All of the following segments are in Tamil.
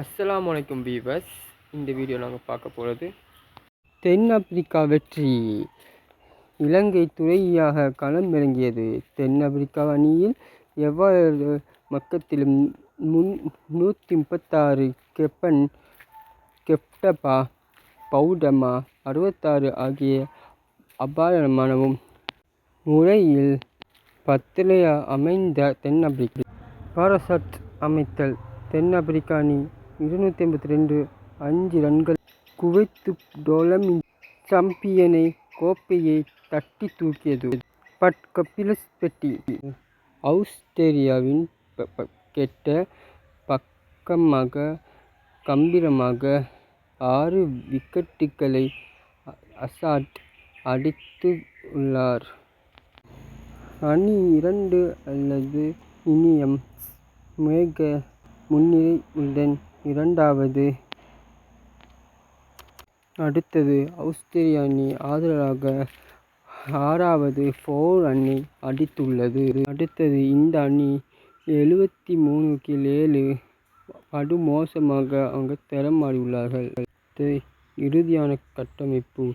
அஸ்லாம் வலைக்கும் பீவர்ஸ் இந்த வீடியோ நாங்கள் பார்க்க போகிறது தென்னாப்பிரிக்கா வெற்றி. இலங்கை துறையாக களமிறங்கியது. தென்னாப்பிரிக்கா அணியில் எவ்வாறு மக்கத்திலும் முன் நூற்றி முப்பத்தாறு கெப்பன் கெப்டபா பவுடமா அறுபத்தாறு ஆகிய அபாரமானவும் முறையில் பத்திலைய அமைந்த தென்னாப்பிரிக்கா. பாரசட் அமைத்தல். தென்னாப்பிரிக்கா அணி இருநூற்றி ஐம்பத்தி ரெண்டு அஞ்சு ரன்கள் குவைத்து டோலமி சாம்பியனை கோப்பையை தட்டி தூக்கியது. பட் கபிலஸ் பெட்டி. அவுஸ்திரேலியாவின் ப- கெட்ட பக்கமாக கம்பீரமாக ஆறு விக்கெட்டுகளை அசாட் அடித்து உள்ளார். அணி இரண்டு அல்லது இனியம் மேக முன்னிலை முன்னிலையுடன் இரண்டாவது. அடுத்தது அவுஸ்திரிய அணி ஆதரவாக ஆறாவது ஃபோர் அணி அடித்துள்ளது. அடுத்தது இந்த அணி எழுபத்தி மூணுக்கு ஏழு படுமோசமாக அவங்க தரமாறியுள்ளார்கள் அடுத்து இறுதியான கட்டமைப்பு.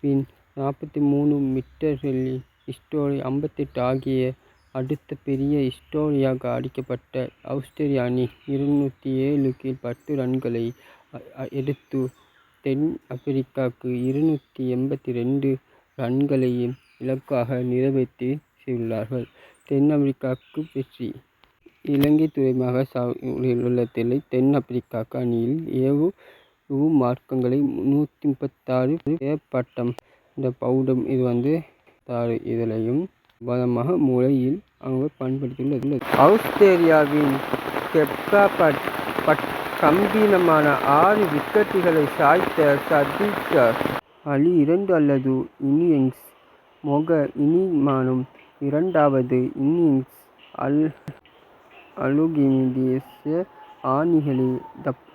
பின் நாற்பத்தி மூணு மீட்டர்களில் இஸ்டோரி ஐம்பத்தெட்டு ஆகிய அடுத்த பெரிய ஸ்டோரியாக அடிக்கப்பட்ட ஆஸ்திரேலிய அணி இருநூற்றி ஏழு கீழ் பத்து ரன்களை எடுத்து தென் ஆப்பிரிக்காவுக்கு இருநூற்றி எண்பத்தி ரெண்டு ரன்களையும் இலக்காக நிறைவேற்றியுள்ளார்கள் தென் ஆப்பிரிக்காவுக்கு வெற்றி. இலங்கை துறைமுக சாலையில் தென் ஆப்பிரிக்கா அணியில் ஏவு மார்க்கங்களை நூற்றி முப்பத்தாறு பட்டம் இந்த பவுடம் இது வந்து தாறு இதிலையும் வளமாக முறையில் அவங்க பயன்படுத்தியுள்ளது. ஆஸ்திரேலியாவின் கெப்கா பட் பட் கம்பீனமான ஆறு விக்கெட்டுகளை சாய்த்த சதீஷ் அலி இரண்டு அல்லது இன்னிங்ஸ் மொக இனிமானும் இரண்டாவது இன்னிங்ஸ் அல் அலுகினிதேச ஆணிகளில் தப்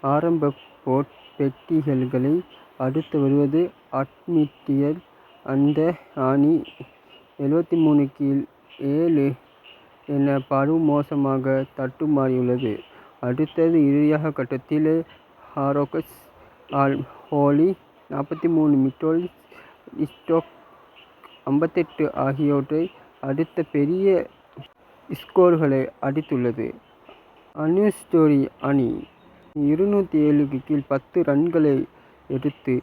ஆரம்ப போட் பெட்டிகளை அடுத்து வருவது அட்மிட்டியல் அந்த ஆணி. எழுபத்தி மூணு கீழ் ஏழு என படுமோசமாக தட்டுமாறியுள்ளது. அடுத்தது இறுதியாக கட்டத்தில் ஹாரோகஸ் ஆல் ஹோலி நாற்பத்தி மூணு மிட்டோல் ஸ்டோக் ஐம்பத்தெட்டு ஆகியவற்றை அடுத்த பெரிய ஸ்கோர்களை அடித்துள்ளது. அனுஸ்டோரி அணி இருநூற்றி ஏழுக்கு கீழ் பத்து ரன்களை எடுத்து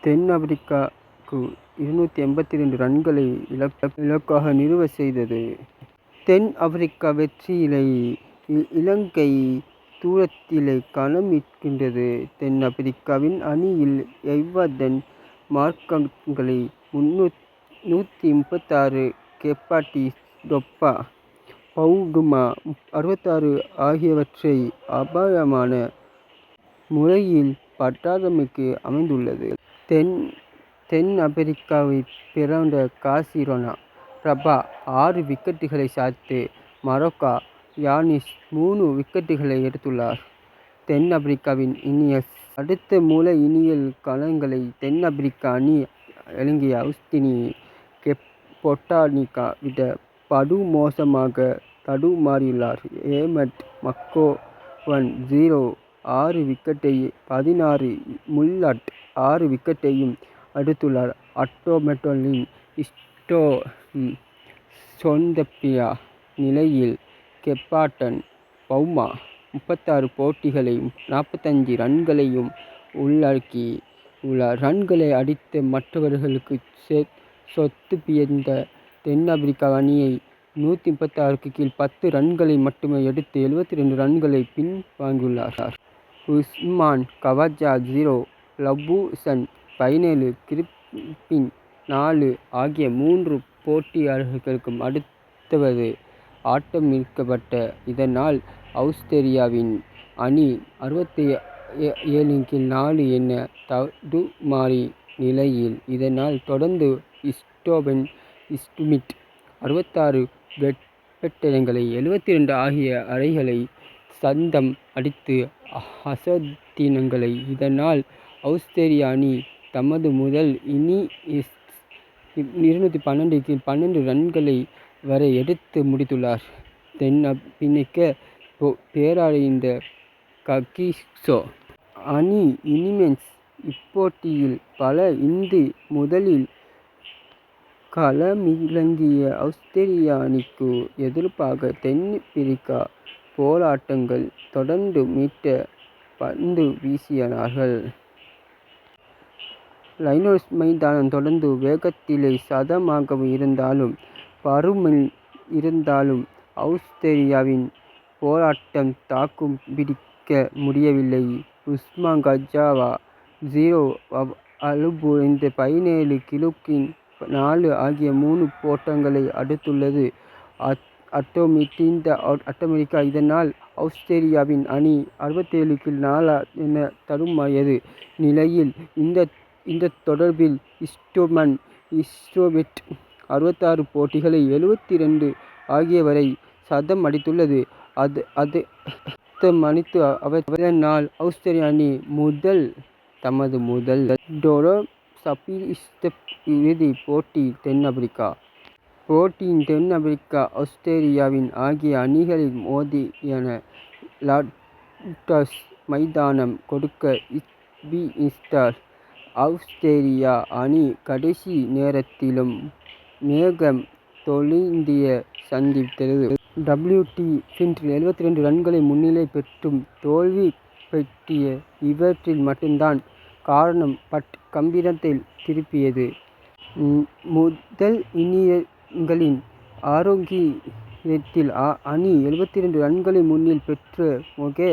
தென் ஆப்பிரிக்காவுக்கு இருநூற்றி எண்பத்தி ரெண்டு ரன்களை இலக்க இலக்காக நிறுவ செய்தது. தென் ஆப்பிரிக்கா வெற்றியிலை இ- இலங்கை தூரத்திலே களமிருக்கின்றது தென் ஆப்பிரிக்காவின் அணியில் எவ்வதன் மார்க்கங்களை முன்னூ நூற்றி முப்பத்தாறு கெப்பாட்டி டொப்பா பௌகுமா அறுபத்தாறு ஆகியவற்றை அபாயமான முறையில் பட்டாளமைக்கு அமைந்துள்ளது. தென் தென் ஆப்பிரிக்காவை பிறந்த காசிரோனா பிரபா ஆறு விக்கெட்டுகளை சாய்த்து மரோக்கா யானிஸ் மூணு விக்கெட்டுகளை எடுத்துள்ளார். தென் ஆப்பிரிக்காவின் இனியஸ் அடுத்த மூல இனியல் களங்களை தென் ஆப்பிரிக்கா அணி இலங்கை அவுஸ்தினி கெப் பொட்டானிக்கா விட படுமோசமாக தடுமாறியுள்ளார். ஏமட் மக்கோவன் ஜீரோ ஆறு விக்கெட்டை பதினாறு முல்லட் ஆறு விக்கெட்டையும் அடுத்துள்ளார். அட்டோமெட்டோலின் இஸ்டோ சோந்தப்பியா சொந்தப்பியா நிலையில் கெப்பாட்டன் பௌமா முப்பத்தாறு போட்டிகளையும் நாற்பத்தஞ்சு ரன்களையும் உள்ளடக்கி உள்ளார். ரன்களை அடித்து மற்றவர்களுக்கு சே சொத்து பியந்த தென்னாப்பிரிக்கா அணியை நூற்றி முப்பத்தாறுக்கு கீழ் பத்து ரன்களை மட்டுமே எடுத்து எழுபத்தி ரெண்டு ரன்களை பின் வாங்கியுள்ளார் உஸ்மான் கவாஜா ஜீரோ லபூசன் பதினேழு கிரிப்பின் நாலு ஆகிய மூன்று போட்டியாளர்களுக்கும் அடுத்தவது ஆட்டமிழக்கப்பட்ட இதனால் அவுஸ்திரேலியாவின் அணி அறுபத்தி ஏ- ஏழு கீழ் நாலு என தடுமாறி நிலையில். இதனால் தொடர்ந்து ஸ்டோபன் ஸ்மித் அறுபத்தாறு வெற்றிடங்களை எழுபத்தி ரெண்டு ஆகிய அறைகளை சந்தம் அடித்து அசதினங்களை இதனால் ஆஸ்திரேலிய அணி தமது முதல் இனி இருநூற்றி பன்னெண்டு பன்னெண்டு ரன்களை வரை எடுத்து முடித்துள்ளார் தென் பின்னிக்க பேராளி இந்த ககிசோ அணி இனிமென்ஸ் இப்போட்டியில் பல இந்து முதலில் களமிறங்கிய அவுஸ்திரேலிய அணிக்கு எதிர்ப்பாக தென்னாப்பிரிக்கா போராட்டங்கள் தொடர்ந்து மீட்ட பந்து வீசினார்கள். லைனோஸ் மைதானம் தொடர்ந்து வேகத்திலே சதமாக இருந்தாலும் பருமன் இருந்தாலும் அவுஸ்திரேலியாவின் போராட்டம் தாக்கும் பிடிக்க முடியவில்லை. உஸ்மான் கஜாவா ஜீரோ அலுபுரிந்த பதினேழு கிழக்கு நாலு ஆகிய மூணு போட்டங்களை அடுத்துள்ளது அட்டோமிட்டிந்த அட்டமெரிக்கா இதனால் அவுஸ்திரேலியாவின் அணி அறுபத்தேழுக்கு நாலா என தடுமாறியது நிலையில் இந்த இந்த தொடரில் இஸ்டோமன் ஸ்மித் அறுபத்தாறு போட்டிகளை எழுவத்தி ரெண்டு ஆகியவரை சதம் அடைத்துள்ளது அது அவர் இதனால் அவுஸ்திரேலிய அணி முதல் தமது முதல் டெஸ்ட் சாம்பியன்ஷிப் இறுதி போட்டி தென்னாப்பிரிக்கா போட்டியின் தென்னாப்பிரிக்கா ஆஸ்திரேலியாவின் ஆகிய அணிகளில் மோதியன. லார்ட்ஸ் மைதானம் கொடுக்க பி ஸ்பீடில் அவுஸ்திரேலியா அணி கடைசி நேரத்திலும் மேகம் தோல்வியை சந்தித்தது. டபிள்யூ. டி. பின்ட் எழுபத்திரண்டு ரன்களை முன்னிலை பெற்றும் பெற்றிய இவற்றில் மட்டும்தான் காரணம் பட் கம்பீரத்தை திருப்பியது. முதல் இன்னிங்சில் ஆரம்பத்தில் அணி எழுபத்திரண்டு ரன்களை முன்னில் பெற்ற முகே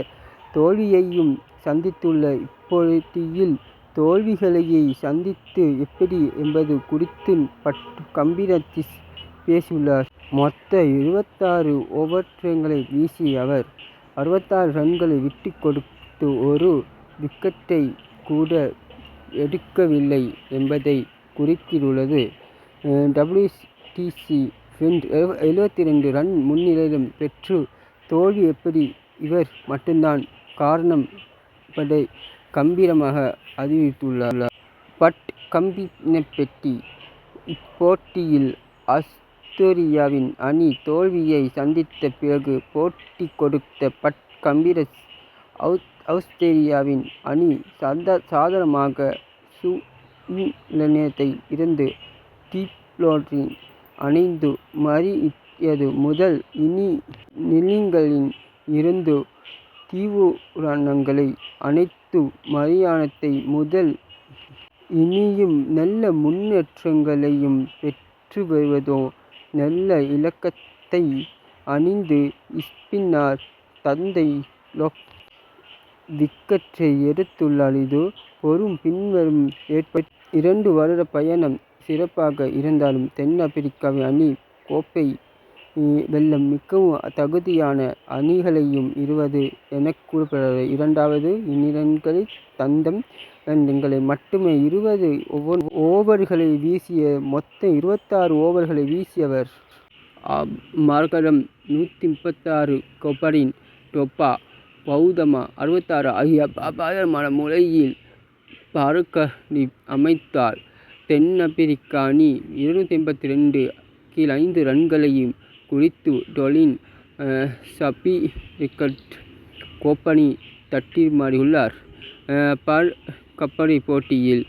தோல்வியையும் சந்தித்துள்ள இப்போட்டியில் தோல்விகளையே சந்தித்து எப்படி என்பது குறித்து பட் கம்பீரமாக பேசியுள்ளார். மொத்த இருபத்தாறு ஓவற்றங்களை வீசிய அவர் அறுபத்தாறு ரன்களை விட்டுக் கொடுத்து ஒரு விக்கெட்டை கூட எடுக்கவில்லை என்பதை குறிப்பிட்டுள்ளார். டபிள்யூடிசி டி. எழுபத்தி எழுபத்திரண்டு ரன் முன்னிலை தோல்வி எப்படி இவர் மட்டும்தான் காரணம் என்பதை கம்பீரமாக அறிவித்துள்ளார். பட் கம்பீரம்பேட்டி இப்போட்டியில் ஆஸ்திரேலியாவின் அணி தோல்வியை சந்தித்த பிறகு போட்டி கொடுத்த பட் கம்பீர அவுஸ்திரேலியாவின் அணி சாதாரணமான சூழ்நிலையில் இருந்து தீப்பொறி அணைந்து மறியது முதல் இனி நிலங்களின் இருந்து தீவுரணங்களை அனைத்து கிறிஸ்து மாறியது முதல் இனியும் நல்ல முன்னேற்றங்களையும் பெற்று வருவதோ நல்ல இலக்கத்தை அணிந்து இஸ்பின்னார் தந்தை லொக் விக்கெட்டை எடுத்துள்ளார். இது பொறும் பின்வரும் ஏற்ப இரண்டு வருட பயணம் சிறப்பாக இருந்தாலும் தென்னாப்பிரிக்காவின் அணி கோப்பை வெல்ல மிகவும் தகுதியான அணிகளையும் இருவது எனக் கூறப்படுகிறது. இரண்டாவது இன்னிங்சில் தந்தம் ரன்களை மட்டுமே இருபது ஒவ்வொரு ஓவர்களில் வீசிய மொத்தம் இருபத்தாறு ஓவர்களை வீசியவர் அவர். நூற்றி முப்பத்தாறு கோர்டன் டொப்பா பௌதமா அறுபத்தாறு ஆகிய அபாரமான முறையில் பார்ட்னர்ஷிப் அமைத்தார். தென்னாப்பிரிக்க அணி இருநூற்றி ஐம்பத்தி எண்பத்திரண்டு கீழ் ஐந்து ரன்களையும் ಕುರಿತು ಡೊಲಿನ್ ஷபிகட் கோப்பனி தட்டிமாடியுள்ளார் பல் கப்பனி போட்டியில்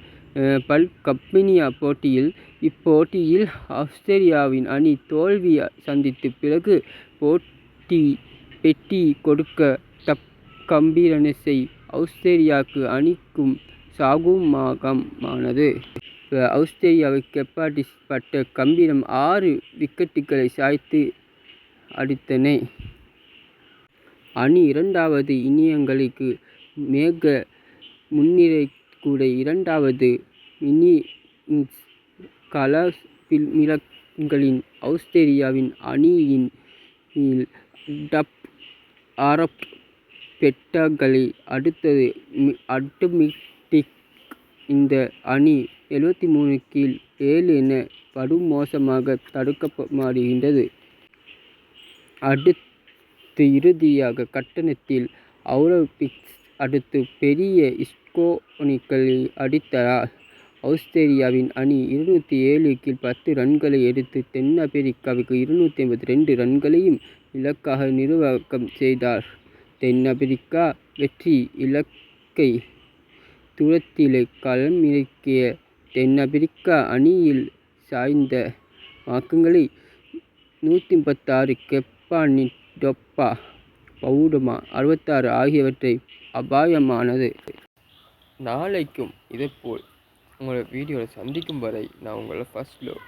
பல் கப்பினியா போட்டியில் இப்போட்டியில் ஆஸ்திரேலியாவின் அணி தோல்வி சந்தித்து பிறகு போட்டி பெட்டி கொடுக்க தப் கம்பீரனஸை ஆஸ்திரேலியாவுக்கு அணிக்கும் சாகுமாகமானது. சாதகமாகவே ஆக்ஷனில் பட்ட கம்பீரம் ஆறு விக்கெட்டுகளை சாய்த்து அடித்தன. அணி இரண்டாவது இனியங்களுக்கு மேக முன்னிலை கூட இரண்டாவது இன்னிங்சில் மிளங்களின் அவுஸ்திரேலியாவின் அணியின் டப் அரப் பெட்டகளை அடுத்தது அட்டுமிட்டிக் இந்த அணி எழுவத்தி மூணு கீழ் ஏழு என படுமோசமாக தடுக்கப்படுகின்றது அடுத்து இறுதியாக கட்டணத்தில் அவுரோபிக்ஸ் அடுத்து பெரிய ஸ்கோர்களை அடித்தார். அவுஸ்திரேலியாவின் அணி ஏழு ஏழுக்கு பத்து ரன்களை எடுத்து தென்னாப்பிரிக்காவுக்கு ஐம்பத்தி எண்பத்திரண்டு ரன்களையும் இலக்காக நிர்வாகம் செய்தார் தென் தென்னாப்பிரிக்கா வெற்றி இலக்கை தூரத்திலே களமிறக்கிய தென்னாப்பிரிக்க அணியில் சாய்ந்த மார்க்கங்களை நூற்றி முப்பத்தாறு கெப்பானி டொப்பா பவுடமா அறுபத்தாறு ஆகியவற்றை அபாயமானது. நாளைக்கும் இதேபோல் உங்களை வீடியோவில் சந்திக்கும் வரை நான் உங்களை ஃபர்ஸ்ட் லவ்.